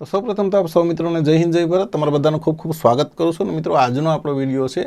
તો સૌપ્રથમ તો આપ સૌ મિત્રોને જય હિન્દ, જય ભારત. તમારા બધાનું ખૂબ ખૂબ સ્વાગત કરું છું. અને મિત્રો, આજનો આપણો વીડિયો છે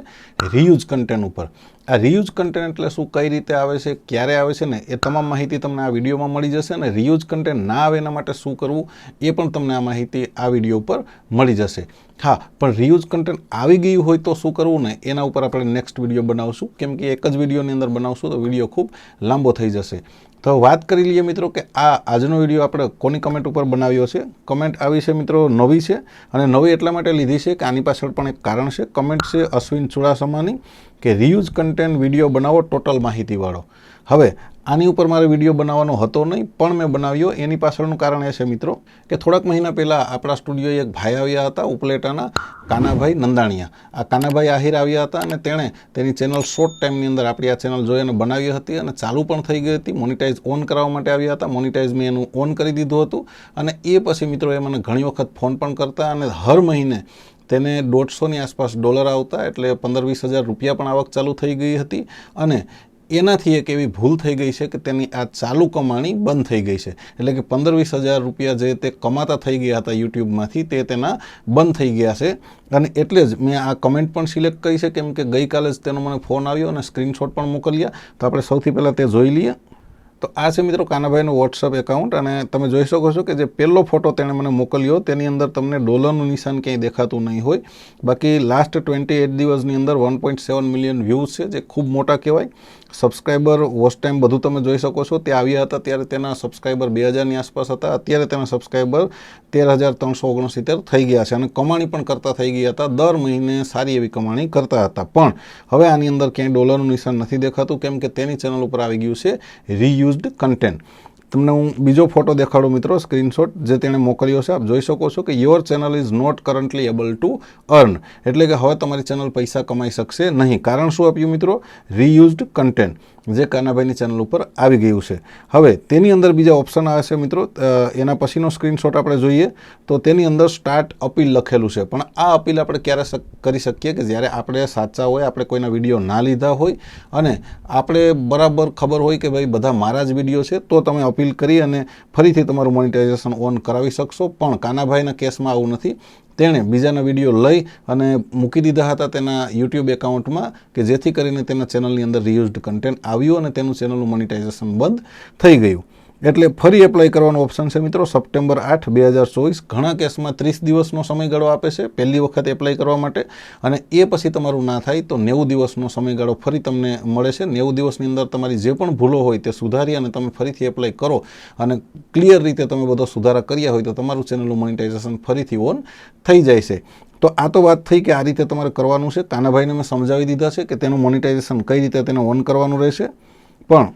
રિયુઝ કન્ટેન્ટ ઉપર. આ રિયુઝ કન્ટેન્ટ એટલે શું, કઈ રીતે આવે છે, ક્યારે આવે છે ને, એ તમામ માહિતી તમને આ વિડીયોમાં મળી જશે અને રિયુઝ કન્ટેન્ટ ના આવે એના માટે શું કરવું, એ પણ તમને આ માહિતી આ વીડિયો ઉપર મળી જશે. હા, પણ રિયુઝ કન્ટેન્ટ આવી ગયું હોય તો શું કરવું ને, એના ઉપર આપણે નેક્સ્ટ વીડિયો બનાવશું. કેમ કે એક જ વિડીયોની અંદર બનાવશું તો વીડિયો ખૂબ લાંબો થઈ જશે. તો વાત કરી લઈએ મિત્રો કે આ આજનો વીડિયો આપણે કોની કમેન્ટ ઉપર બનાવ્યો છે? કમેન્ટ આવી છે મિત્રો નવી છે અને નવી એટલા માટે લીધી છે કે આની પાછળ પણ એક કારણ છે. કમેન્ટ છે અશ્વિન ચુડાસમાની કે રિયુઝ કન્ટેન્ટ વીડિયો બનાવો ટોટલ માહિતીવાળો. હવે આની ઉપર મારે વીડિયો બનાવવાનો હતો નહીં, પણ મેં બનાવ્યો. એની પાછળનું કારણ એ છે મિત્રો કે થોડાક મહિના પહેલાં આપણા સ્ટુડિયોએ એક ભાઈ આવ્યા હતા, ઉપલેટાના કાનાભાઈ નંદાણીયા. આ કાનાભાઈ આહિર આવ્યા હતા અને તેણે તેની ચેનલ શોર્ટ ટાઈમની અંદર આપણી આ ચેનલ જોઈ અને બનાવી હતી અને ચાલુ પણ થઈ ગઈ હતી. મોનિટાઇઝ ઓન કરાવવા માટે આવ્યા હતા. મોનિટાઇઝ મેં એનું ઓન કરી દીધું હતું. અને એ પછી મિત્રો એ મને ઘણી વખત ફોન પણ કરતા અને હર મહિને તેને દોઢસોની આસપાસ ડોલર આવતા, એટલે પંદર વીસ હજાર રૂપિયા પણ આવક ચાલુ થઈ ગઈ હતી. અને એનાથી એક એવી ભૂલ થઈ ગઈ છે કે તેની આ ચાલુ કમાણી બંધ થઈ ગઈ છે. એટલે કે પંદર વીસ હજાર રૂપિયા જે તે કમાતા થઈ ગયા હતા યુટ્યુબમાંથી, તે તેના બંધ થઈ ગયા છે. અને એટલે જ મેં આ કમેન્ટ પણ સિલેક્ટ કરી છે, કેમ કે ગઈકાલે જ તેનો મને ફોન આવ્યો અને સ્ક્રીનશોટ પણ મોકલ્યા. તો આપણે સૌથી પહેલાં તે જોઈ લઈએ. તો આ છે મિત્રો કાનાભાઈનું વોટ્સઅપ એકાઉન્ટ અને તમે જોઈ શકો છો કે જે પહેલો ફોટો તેણે મને મોકલ્યો, તેની અંદર તમને ડોલરનું નિશાન ક્યાંય દેખાતું નહીં હોય. બાકી લાસ્ટ ટ્વેન્ટી એટ દિવસની અંદર one point seven million views છે, જે ખૂબ મોટા કહેવાય. સબસ્ક્રાઈબર વોચ ટાઈમ બધું તમે જોઈ શકો છો. તે આવ્યા હતા ત્યારે તેના સબસ્ક્રાઈબર બે હજારની આસપાસ હતા. અત્યારે તેના સબસ્ક્રાઈબર તેર હજાર ત્રણસો ઓગણસિત્તેર થઈ ગયા છે અને કમાણી પણ કરતા થઈ ગયા હતા. દર મહિને સારી એવી કમાણી કરતા હતા. પણ હવે આની અંદર ક્યાંય ડોલરનું નિશાન નથી દેખાતું, કેમ કે તેની ચેનલ ઉપર આવી ગયું છે. રીયુઝડ કન્ટેન્ટ તમને હું બીજો ફોટો દેખાડું મિત્રો સ્ક્રીનશોટ જે તેણે મોકલ્યો છે, આપ જોઈ શકો છો કે your channel is not currently able to earn એટલે કે હવે તમારી ચેનલ પૈસા કમાઈ શકશે નહીં. કારણ શું આપ્યું મિત્રો? રીયુઝડ કન્ટેન્ટ જે કાનાભાઈની ચેનલ ઉપર આવી ગયું છે. હવે તેની અંદર બીજા ઓપ્શન આવે છે મિત્રો એના પછીનો સ્ક્રીનશોટ આપણે જોઈએ, તો તેની અંદર સ્ટાર્ટ અપીલ લખેલું છે. પણ આ અપીલ આપણે ક્યારે કરી શકીએ કે જ્યારે આપણે સાચા હોય, આપણે કોઈના વીડિયો ના લીધા હોય, અને આપણે બરાબર ખબર હોય કે ભાઈ બધા મારા જ વીડિયો છે, તો તમે અપીલ કરી અને ફરીથી તમારું મોનિટાઇઝેશન ઓન કરાવી શકશો. પણ કાનાભાઈના કેસમાં આવું નથી. તેણે બીજાના વીડિયો લઈ અને મૂકી દીધા હતા તેના યુટ્યુબ એકાઉન્ટમાં કે જેથી કરીને તેના ચેનલની અંદર રિયુઝડ કન્ટેન્ટ આવ્યું અને તેનું ચેનલનું મોનિટાઇઝેશન બંધ થઈ ગયું. એટલે ફરી એપ્લાય કરવાનો ઓપ્શન છે મિત્રો. સપ્ટેમ્બર આઠ, બે હજાર ચોવીસ, ઘણા કેસમાં ત્રીસ દિવસનો સમયગાળો આપે છે. પહેલી વખત એપ્લાય કરવા માટે. અને એ પછી તમારું ના થાય તો નેવું દિવસનો સમયગાળો ફરી તમને મળે છે. નેવું દિવસની અંદર તમારી જે પણ ભૂલો હોય તે સુધારી અને તમે ફરીથી એપ્લાય કરો. અને ક્લિયર રીતે તમે બધો સુધારા કર્યા હોય તો તમારું ચેનલનું મોનિટાઇઝેશન ફરીથી ઓન થઈ જાય છે. તો આ તો વાત થઈ કે આ રીતે તમારે કરવાનું છે. કાનાભાઈને મેં સમજાવી દીધા છે કે તેનું મોનિટાઇઝેશન કઈ રીતે તેને ઓન કરવાનું રહેશે. પણ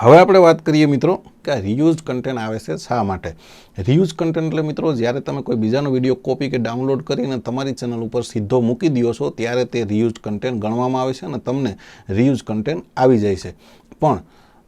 હવે આપણે વાત કરીએ મિત્રો કે આ રિયુઝ કન્ટેન્ટ આવે છે શા માટે? રિયુઝ કન્ટેન્ટ એટલે મિત્રો જ્યારે તમે કોઈ બીજાનો વીડિયો કોપી કે ડાઉનલોડ કરીને તમારી ચેનલ ઉપર સીધો મૂકી દો છો, ત્યારે તે રિયુઝ કન્ટેન્ટ ગણવામાં આવે છે અને તમને રિયુઝ કન્ટેન્ટ આવી જાય છે. પણ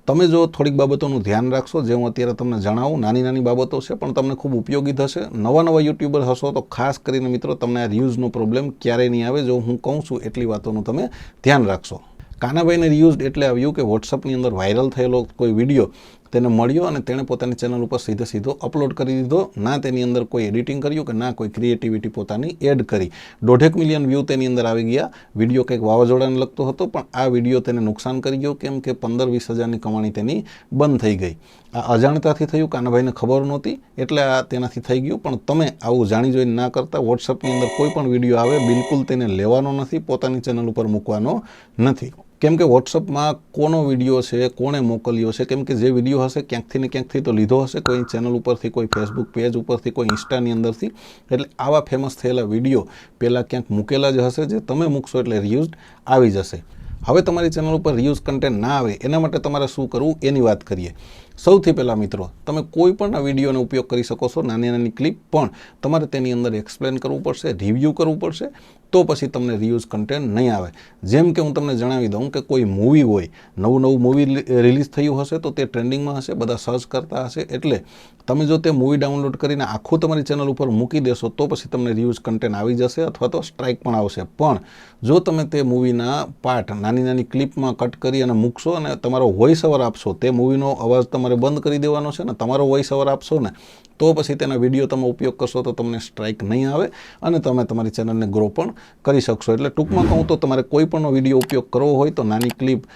તમે જો થોડીક બાબતોનું ધ્યાન રાખશો, જે હું અત્યારે તમને જણાવું, નાની નાની બાબતો છે, પણ તમને ખૂબ ઉપયોગી થશે. નવા નવા યુટ્યુબર હશો તો ખાસ કરીને મિત્રો તમને આ રિયુઝનો પ્રોબ્લેમ ક્યારેય નહીં આવે. જો હું કહું છું, એટલી વાતોનું તમે ધ્યાન રાખશો. કાનાભાઈને રિયુઝડ એટલે આવ્યું કે વોટ્સઅપની અંદર વાયરલ થયેલો કોઈ વીડિયો તેને મળ્યો અને તેણે પોતાની ચેનલ ઉપર સીધે સીધો અપલોડ કરી દીધો. ના તેની અંદર કોઈ એડિટિંગ કર્યું કે ના કોઈ ક્રિએટિવિટી પોતાની એડ કરી. દોઢેક મિલિયન વ્યૂ તેની અંદર આવી ગયા. વીડિયો કંઈક વાવાઝોડાને લગતો હતો, પણ આ વીડિયો તેને નુકસાન કરી ગયો. કેમ કે પંદર વીસ હજારની કમાણી તેની બંધ થઈ ગઈ. આ અજાણતાથી થયું, કાનાભાઈને ખબર નહોતી, એટલે આ તેનાથી થઈ ગયું. પણ તમે આવું જાણી જોઈને ના કરતા વોટ્સઅપની અંદર કોઈ પણ વીડિયો આવે, બિલકુલ તેને લેવાનો નથી, પોતાની ચેનલ ઉપર મૂકવાનો નથી. કેમ કે વોટ્સઅપમાં કોનો વીડિયો છે, કોણે મોકલ્યો છે, કેમ કે જે વીડિયો હશે ક્યાંકથી ને ક્યાંકથી તો લીધો હશે, કોઈ ચેનલ ઉપરથી, કોઈ ફેસબુક પેજ ઉપરથી, કોઈ ઇન્સ્ટાની અંદરથી. એટલે આવા ફેમસ થયેલા વીડિયો પહેલાં ક્યાંક મૂકેલા જ હશે, જે તમે મૂકશો એટલે રિયુઝ આવી જશે. હવે તમારી ચેનલ ઉપર રિયુઝ કન્ટેન્ટ ના આવે, એના માટે તમારે શું કરવું? એની વાત કરીએ. સૌથી પહેલાં મિત્રો, તમે કોઈ પણ વિડીયોનો ઉપયોગ કરી શકો છો નાની નાની ક્લિપ પણ. તમારે તેની અંદર એક્સપ્લેન કરવું પડશે રિવ્યૂ કરવું પડશે. તો પછી તમને રિયુઝ કન્ટેન્ટ નહીં આવે. જેમ કે હું તમને જણાવી દઉં કે કોઈ મૂવી હોય, નવું નવું મૂવી રિલીઝ થયું હશે તો તે ટ્રેન્ડિંગમાં હશે, બધા સર્ચ કરતા હશે. એટલે તમે જો તે મૂવી ડાઉનલોડ કરીને આખું તમારી ચેનલ ઉપર મૂકી દેશો તો પછી તમને રિયુઝ કન્ટેન્ટ આવી જશે અથવા તો સ્ટ્રાઇક પણ આવશે. પણ જો તમે તે મૂવીના પાર્ટ નાની નાની ક્લિપમાં કટ કરી અને મૂકશો અને તમારો વોઇસ ઓવર આપશો, તે મૂવીનો અવાજ તમારે બંધ કરી દેવાનો છે ને તમારો વોઇસ ઓવર આપશો ને, તો પછી તેના વીડિયો તમે ઉપયોગ કરશો તો તમને સ્ટ્રાઇક નહીં આવે અને તમે તમારી ચેનલને ગ્રો પણ કરી શકશો. એટલે ટૂંકમાં કહું તો તમારે કોઈ પણનો વીડિયો ઉપયોગ કરવો હોય તો નાની ક્લિપ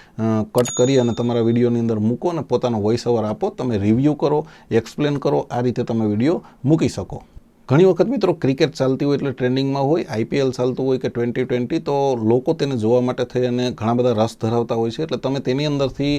કટ કરી અને તમારા વિડીયોની અંદર મૂકો અને પોતાનો વોઇસ ઓવર આપો. તમે રિવ્યૂ કરો એક્સપ્લેન કરો, આ રીતે તમે વીડિયો મૂકી શકો. ઘણી વખત મિત્રો ક્રિકેટ ચાલતી હોય એટલે ટ્રેન્ડિંગમાં હોય આઈપીએલ ચાલતું હોય કે ટ્વેન્ટી ટ્વેન્ટી, તો લોકો તેને જોવા માટે થઈ અને ઘણા બધા રસ ધરાવતા હોય છે. એટલે તમે તેની અંદરથી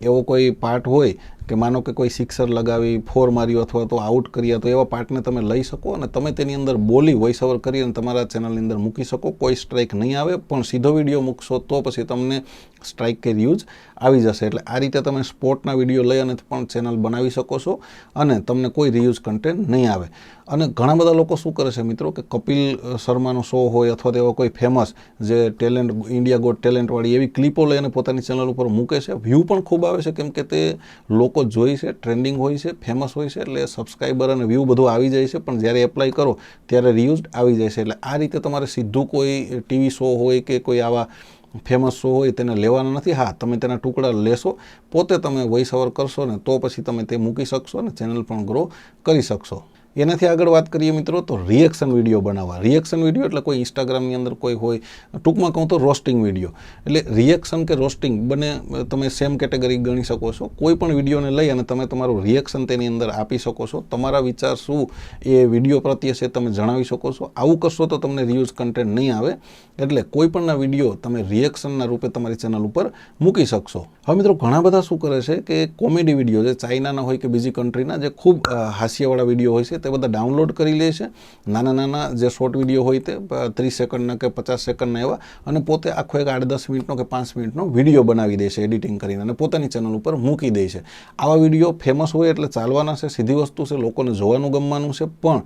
એવો કોઈ પાર્ટ હોય કે માનો કે કોઈ સિક્સર લગાવી ફોર માર્યો અથવા તો આઉટ કર્યા, તો એવા પાર્ટને તમે લઈ શકો અને તમે તેની અંદર બોલી વોઇસ ઓવર કરી અને તમારા ચેનલની અંદર મૂકી શકો. કોઈ સ્ટ્રાઇક નહીં આવે, પણ સીધો વીડિયો મૂકશો તો પછી તમને સ્ટ્રાઇક કે વ્યૂઝ આવી જશે. એટલે આ રીતે તમે સ્પોર્ટના વીડિયો લઈ અને પણ ચેનલ બનાવી શકો છો અને તમને કોઈ રિયુઝ કન્ટેન્ટ નહીં આવે. અને ઘણા બધા લોકો શું કરે છે મિત્રો કે કપિલ શર્માનો શો હોય અથવા તો એવો કોઈ ફેમસ જે ટેલેન્ટ ઇન્ડિયા ગોટ ટેલેન્ટવાળી એવી ક્લિપો લઈ અને પોતાની ચેનલ ઉપર મૂકે છે. વ્યૂ પણ ખૂબ આવે છે, કેમ કે તે લોકો જોઈ છે, ટ્રેન્ડિંગ હોય છે ફેમસ હોય છે, એટલે સબસ્ક્રાઈબર અને વ્યૂ બધું આવી જાય છે, પણ જ્યારે એપ્લાય કરો ત્યારે રિયુઝડ આવી જાય છે. એટલે આ રીતે તમારે સીધું કોઈ ટીવી શો હોય કે કોઈ આવા ફેમસ શો હોય તેને લેવાના નથી. હા, તમે તેના ટુકડા લેશો, પોતે તમે વોઇસ ઓવર કરશો ને તો પછી તમે તે મૂકી શકશો અને ચેનલ પણ ગ્રો કરી શકશો. એનાથી આગળ વાત કરીએ મિત્રો, તો રિએક્શન વીડિયો બનાવવા. રિએક્શન વીડિયો એટલે કોઈ ઇન્સ્ટાગ્રામની અંદર કોઈ હોય, ટૂંકમાં કહું તો રોસ્ટિંગ વીડિયો એટલે રિએક્શન કે રોસ્ટિંગ બંને તમે સેમ કેટેગરી ગણી શકો છો. કોઈ પણ વિડીયોને લઈ અને તમે તમારું રિએક્શન તેની અંદર આપી શકો છો. તમારા વિચાર શું એ વીડિયો પ્રત્યે છે તમે જણાવી શકો છો. આવું કરશો તો તમને રિયુઝ કન્ટેન્ટ નહીં આવે. એટલે કોઈ પણના વીડિયો તમે રિએક્શનના રૂપે તમારી ચેનલ ઉપર મૂકી શકશો. હવે મિત્રો, ઘણા બધા શું કરે છે કે કોમેડી વીડિયો જે ચાઇનાના હોય કે બીજી કન્ટ્રીના જે ખૂબ હાસ્યવાળા વીડિયો હોય છે તે બધા ડાઉનલોડ કરી લે છે. નાના નાના જે શોર્ટ વીડિયો હોય તે ત્રીસ સેકન્ડના કે પચાસ સેકન્ડના એવા, અને પોતે આખો એક આઠ દસ મિનિટનો કે પાંચ મિનિટનો વીડિયો બનાવી દે છે એડિટિંગ કરીને, અને પોતાની ચેનલ ઉપર મૂકી દે છે. આવા વીડિયો ફેમસ હોય એટલે ચાલવાના છે, સીધી વસ્તુ છે, લોકોને જોવાનું ગમવાનું છે, પણ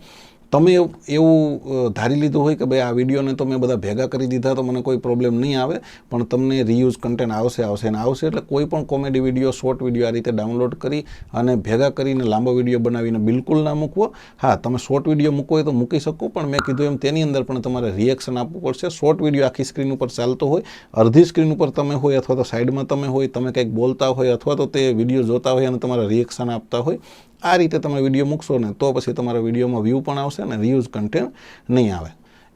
તમે એવું ધારી લીધું હોય કે ભાઈ આ વિડીયોને તો મેં બધા ભેગા કરી દીધા તો મને કોઈ પ્રોબ્લેમ નહીં આવે, પણ તમને રિયુઝ કન્ટેન્ટ આવશે આવશે અને આવશે એટલે કોઈ પણ કોમેડી વીડિયો શોર્ટ વીડિયો આ રીતે ડાઉનલોડ કરી અને ભેગા કરીને લાંબો વીડિયો બનાવીને બિલકુલ ના મૂકવો. હા, તમે શોર્ટ વીડિયો મૂકવો હોય તો મૂકી શકો, પણ મેં કીધું એમ તેની અંદર પણ તમારે રિએક્શન આપવું પડશે. શોર્ટ વીડિયો આખી સ્ક્રીન ઉપર ચાલતો હોય, અડધી સ્ક્રીન ઉપર તમે હોય અથવા તો સાઈડમાં તમે હોય, તમે કંઈક બોલતા હોય અથવા તો તે વીડિયો જોતા હોય અને તમારા રિએક્શન આપતા હોય. આ રીતે તમે વીડિયો મૂકશો ને તો પછી તમારા વિડીયોમાં વ્યૂ પણ આવશે અને વ્યૂઝ કન્ટેન્ટ નહીં આવે.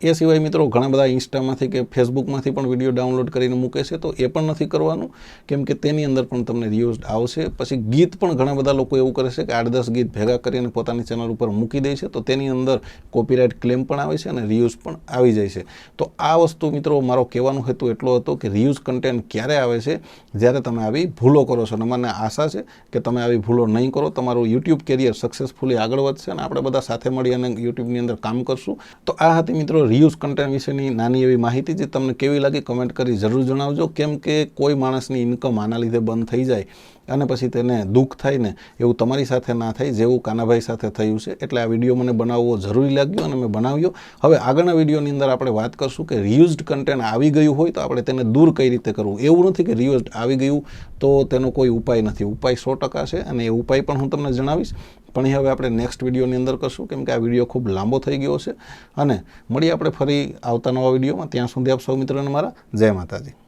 એ સિવાય મિત્રો ઘણા બધા ઇન્સ્ટામાંથી કે ફેસબુકમાંથી પણ વીડિયો ડાઉનલોડ કરીને મૂકે છે, તો એ પણ નથી કરવાનું. કેમ કે તેની અંદર પણ તમને રિયુઝ આવશે. પછી ગીત પણ ઘણા બધા લોકો એવું કરે છે કે આઠ દસ ગીત ભેગા કરીને પોતાની ચેનલ ઉપર મૂકી દે છે, તો તેની અંદર કોપીરાઇટ ક્લેમ પણ આવે છે અને રિયુઝ પણ આવી જાય છે. તો આ વસ્તુ મિત્રો મારો કહેવાનો હેતુ એટલો હતો કે રિયુઝ કન્ટેન્ટ ક્યારે આવે છે? જ્યારે તમે આવી ભૂલો કરો છો. અને મને આશા છે કે તમે આવી ભૂલો નહીં કરો. તમારું યુટ્યુબ કેરિયર સક્સેસફુલી આગળ વધશે અને આપણે બધા સાથે મળી અને યુટ્યુબની અંદર કામ કરશું. તો આ હતી મિત્રો રિયુઝ કન્ટેન્ટ વિશેની નાની એવી માહિતી જે તમને કેવી લાગી કમેન્ટ કરી જરૂર જણાવજો. કેમ કે કોઈ માણસની ઇન્કમ આના લીધે બંધ થઈ જાય અને પછી તેને દુઃખ થાય ને એવું તમારી સાથે ના થાય જેવું કાનાભાઈ સાથે થયું છે. એટલે આ વીડિયો મને બનાવવો જરૂરી લાગ્યો અને મેં બનાવ્યો. હવે આગળના વિડીયોની અંદર આપણે વાત કરશું કે રિયુઝડ કન્ટેન્ટ આવી ગયું હોય તો આપણે તેને દૂર કઈ રીતે કરવું? એવું નથી કે રિયુઝડ આવી ગયું તો તેનો કોઈ ઉપાય નથી. ઉપાય સો ટકા છે અને એ ઉપાય પણ હું તમને જણાવીશ. પણ એ હવે આપણે નેક્સ્ટ વિડીયોની અંદર કરશું, કેમ કે આ વીડિયો ખૂબ લાંબો થઈ ગયો છે. અને મળીએ આપણે ફરી આવતા નવા વિડીયોમાં. ત્યાં સુધી આપ સૌ મિત્રોને મારા જય માતાજી.